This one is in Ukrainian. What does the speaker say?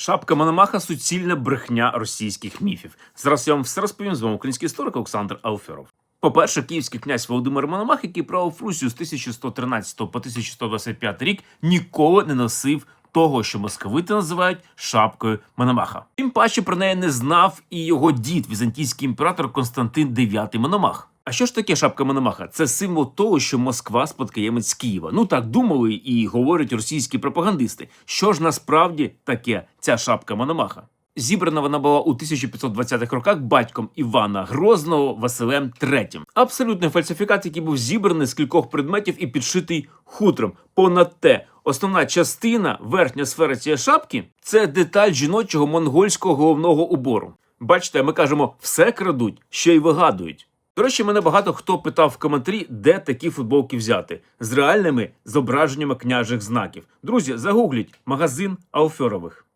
Шапка Мономаха суцільна брехня російських міфів. Зараз я вам все розповім з вами український історик Олександр Алферов. По-перше, київський князь Володимир Мономах, який правив Русію з 1113 по 1125 рік, ніколи не носив того, що московити називають шапкою Мономаха. Тим паче про неї не знав і його дід, візантійський імператор Константин IX Мономах. А що ж таке шапка Мономаха? Це символ того, що Москва спадкоємець Києва. Ну так думали і говорять російські пропагандисти. Що ж насправді таке ця шапка Мономаха? Зібрана вона була у 1520-х роках батьком Івана Грозного Василем III. Абсолютний фальсифікат, який був зібраний з кількох предметів і підшитий хутром. Понад те, основна частина, верхня сфера цієї шапки це деталь жіночого монгольського головного убору. Бачите, ми кажемо, все крадуть, ще й вигадують. До речі, мене багато хто питав в коментарі, де такі футболки взяти з реальними зображеннями княжих знаків. Друзі, загугліть магазин Алфьорових.